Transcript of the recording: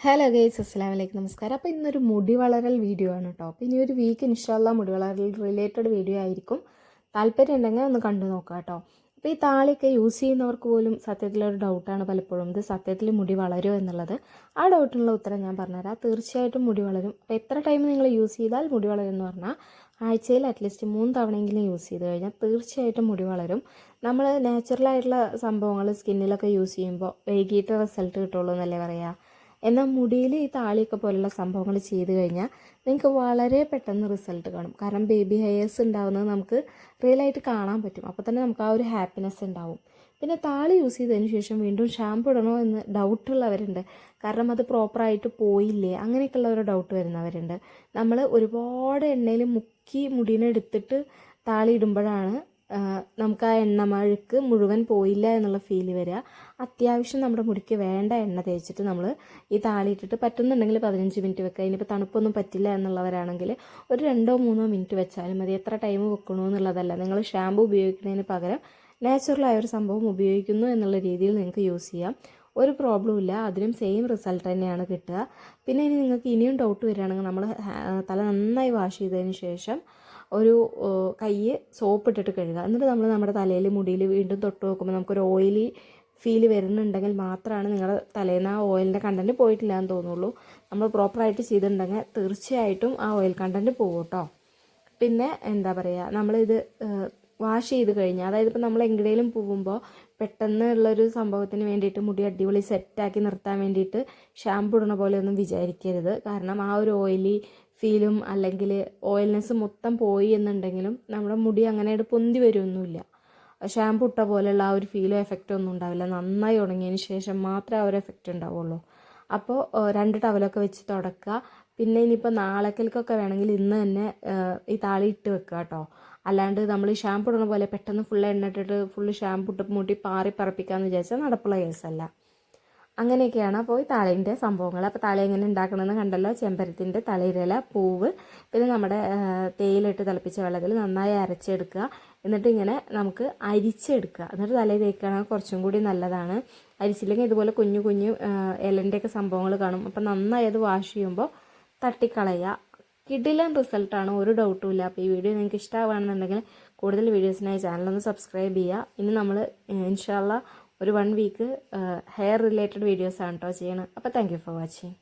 Hello guys അസ്സാം വലൈക്കും നമസ്കാരം അപ്പോൾ ഇന്നൊരു മുടി വളരൽ വീഡിയോ ആണ് കേട്ടോ അപ്പോൾ ഇനി ഒരു വീക്ക് ഇൻഷാല്ല മുടി വളരൽ റിലേറ്റഡ് വീഡിയോ ആയിരിക്കും. താല്പര്യം ഉണ്ടെങ്കിൽ ഒന്ന് കണ്ടു നോക്കാം കേട്ടോ അപ്പോൾ ഈ താളിയൊക്കെ യൂസ് ചെയ്യുന്നവർക്ക് പോലും സത്യത്തിലൊരു ഡൗട്ടാണ് പലപ്പോഴും. ഇത് സത്യത്തിൽ മുടി വളരുമോ എന്നുള്ളത്. ആ ഡൗട്ടിനുള്ള ഉത്തരം ഞാൻ പറഞ്ഞുതരാം. തീർച്ചയായിട്ടും മുടി വളരും. അപ്പോൾ എത്ര ടൈം നിങ്ങൾ യൂസ് ചെയ്താൽ മുടി വളരും എന്ന് പറഞ്ഞാൽ ആഴ്ചയിൽ അറ്റ്ലീസ്റ്റ് മൂന്ന് തവണയെങ്കിലും യൂസ് ചെയ്ത് കഴിഞ്ഞാൽ തീർച്ചയായിട്ടും മുടി വളരും. നമ്മൾ നാച്ചുറലായിട്ടുള്ള സംഭവങ്ങൾ സ്കിന്നിലൊക്കെ യൂസ് ചെയ്യുമ്പോൾ വൈകിട്ട് റിസൾട്ട് കിട്ടുള്ളൂ എന്നല്ലേ പറയുക എന്നാൽ മുടിയിൽ ഈ താളിയൊക്കെ പോലുള്ള സംഭവങ്ങൾ ചെയ്ത് കഴിഞ്ഞാൽ നിങ്ങൾക്ക് വളരെ പെട്ടെന്ന് റിസൾട്ട് കാണും. കാരണം ബേബി ഹെയേഴ്സ് ഉണ്ടാകുന്നത് നമുക്ക് റിയലായിട്ട് കാണാൻ പറ്റും. അപ്പോൾ തന്നെ നമുക്ക് ആ ഒരു ഹാപ്പിനെസ് ഉണ്ടാവും. പിന്നെ താളി യൂസ് ചെയ്തതിന് ശേഷം വീണ്ടും ഷാമ്പു ഇടണോ എന്ന് ഡൗട്ടുള്ളവരുണ്ട് കാരണം അത് പ്രോപ്പറായിട്ട് പോയില്ലേ? അങ്ങനെയൊക്കെയുള്ള ഒരു ഡൗട്ട് വരുന്നവരുണ്ട്. നമ്മൾ ഒരുപാട് എണ്ണയിൽ മുക്കി മുടീനെ എടുത്തിട്ട് താളി ഇടുമ്പോഴാണ് നമുക്ക് ആ എണ്ണമഴുക്ക് മുഴുവൻ പോയില്ല എന്നുള്ള ഫീൽ വരിക അത്യാവശ്യം നമ്മുടെ മുടിക്ക് വേണ്ട എണ്ണ തേച്ചിട്ട് നമ്മൾ ഈ താളിയിട്ടിട്ട് പറ്റുന്നുണ്ടെങ്കിൽ പതിനഞ്ച് മിനിറ്റ് വെക്കുക ഇനിയിപ്പോൾ തണുപ്പൊന്നും പറ്റില്ല എന്നുള്ളവരാണെങ്കിൽ ഒരു രണ്ടോ മൂന്നോ മിനിറ്റ് വെച്ചാലും മതി. എത്ര ടൈം വെക്കണോ എന്നുള്ളതല്ല. നിങ്ങൾ ഷാമ്പു ഉപയോഗിക്കുന്നതിന് പകരം നാച്ചുറലായ ഒരു സംഭവം ഉപയോഗിക്കുന്നു എന്നുള്ള രീതിയിൽ നിങ്ങൾക്ക് യൂസ് ചെയ്യാം. ഒരു പ്രോബ്ലം ഇല്ല. അതിനും സെയിം റിസൾട്ട് തന്നെയാണ് കിട്ടുക. പിന്നെ ഇനി നിങ്ങൾക്ക് ഇനിയും ഡൗട്ട് വരികയാണെങ്കിൽ നമ്മൾ തല നന്നായി വാഷ് ചെയ്തതിന് ശേഷം ഒരു കൈ സോപ്പ് ഇട്ടിട്ട് കഴുകുക എന്നിട്ട് നമ്മൾ നമ്മുടെ തലയിൽ മുടിയിൽ വീണ്ടും തൊട്ട് നോക്കുമ്പോൾ നമുക്കൊരു ഓയിലി ഫീൽ വരുന്നുണ്ടെങ്കിൽ മാത്രമാണ് നിങ്ങളുടെ തലേന്ന് ആ ഓയിലിന്റെ കണ്ടന്റ് പോയിട്ടില്ല എന്ന് തോന്നുള്ളൂ. നമ്മൾ പ്രോപ്പറായിട്ട് ചെയ്തിട്ടുണ്ടെങ്കിൽ തീർച്ചയായിട്ടും ആ ഓയിൽ കണ്ടന്റ് പോകും കേട്ടോ പിന്നെ എന്താ പറയുക നമ്മളിത് വാഷ് ചെയ്ത് കഴിഞ്ഞാൽ അതായത് ഇപ്പോൾ നമ്മൾ എങ്ങടേലും പോകുമ്പോൾ പെട്ടെന്ന് ഉള്ളൊരു സംഭവത്തിന് വേണ്ടിയിട്ട് മുടി അടിപൊളി സെറ്റാക്കി നിർത്താൻ വേണ്ടിയിട്ട് ഷാമ്പു ഇടണ പോലെ ഒന്നും വിചാരിക്കരുത്. കാരണം ആ ഒരു ഓയിലി ഫീലും അല്ലെങ്കിൽ ഓയിൽനെസ് മൊത്തം പോയി എന്നുണ്ടെങ്കിലും നമ്മുടെ മുടി അങ്ങനെ പൊന്തി വരുമൊന്നുമില്ല ഷാമ്പു ഇട്ട പോലെയുള്ള ആ ഒരു ഫീലും എഫക്റ്റൊന്നും ഉണ്ടാവില്ല. നന്നായി ഉണങ്ങിയതിന് ശേഷം മാത്രമേ ആ ഒരു എഫക്റ്റ് ഉണ്ടാവുള്ളൂ. അപ്പോൾ രണ്ട് ടവലൊക്കെ വെച്ച് തുടക്കുക പിന്നെ ഇനിയിപ്പോൾ നാളേക്കൽക്കൊക്കെ വേണമെങ്കിൽ ഇന്ന് തന്നെ ഈ താളി ഇട്ട് വെക്കുക കേട്ടോ അല്ലാണ്ട് നമ്മൾ ഷാമ്പു ഇടുന്ന പോലെ പെട്ടെന്ന് ഫുൾ എണ്ണ ഇട്ടിട്ട് ഫുള്ള് ഷാമ്പു ഇട്ട് മൂട്ടി പാറി പറപ്പിക്കാമെന്ന് വിചാരിച്ചാൽ നടപ്പുള്ള കേസല്ല. അങ്ങനെയൊക്കെയാണ് പോയി ഈ സംഭവങ്ങൾ. അപ്പോൾ തള എങ്ങനെ ഉണ്ടാക്കണമെന്ന് കണ്ടല്ലോ? ചെമ്പരത്തിന്റെ തലയിലല പൂവ് പിന്നെ നമ്മുടെ തേയിലിട്ട് തിളപ്പിച്ച വെള്ളത്തിൽ നന്നായി അരച്ചെടുക്കുക. എന്നിട്ട് ഇങ്ങനെ നമുക്ക് അരിച്ചെടുക്കുക. എന്നിട്ട് തലയിൽ തേക്കുകയാണെങ്കിൽ കുറച്ചും കൂടി നല്ലതാണ്. അരിച്ചില്ലെങ്കിൽ ഇതുപോലെ കുഞ്ഞു കുഞ്ഞു ഇലന്റെയൊക്കെ സംഭവങ്ങൾ കാണും. അപ്പോൾ നന്നായി അത് വാഷ് ചെയ്യുമ്പോൾ തട്ടിക്കളയുക. കിടിലൻ റിസൾട്ടാണ്. ഒരു ഡൗട്ടും ഇല്ല. അപ്പോൾ ഈ വീഡിയോ നിങ്ങൾക്ക് ഇഷ്ടമാണെന്നുണ്ടെങ്കിൽ കൂടുതൽ വീഡിയോസിനായി ചാനലൊന്ന് സബ്സ്ക്രൈബ് ചെയ്യുക. ഇനി നമ്മൾ ഇൻഷാല്ല ഒരു വൺ വീക്ക് ഹെയർ റിലേറ്റഡ് വീഡിയോസാണ് കേട്ടോ ചെയ്യണം അപ്പോൾ താങ്ക് ഫോർ വാച്ചിങ്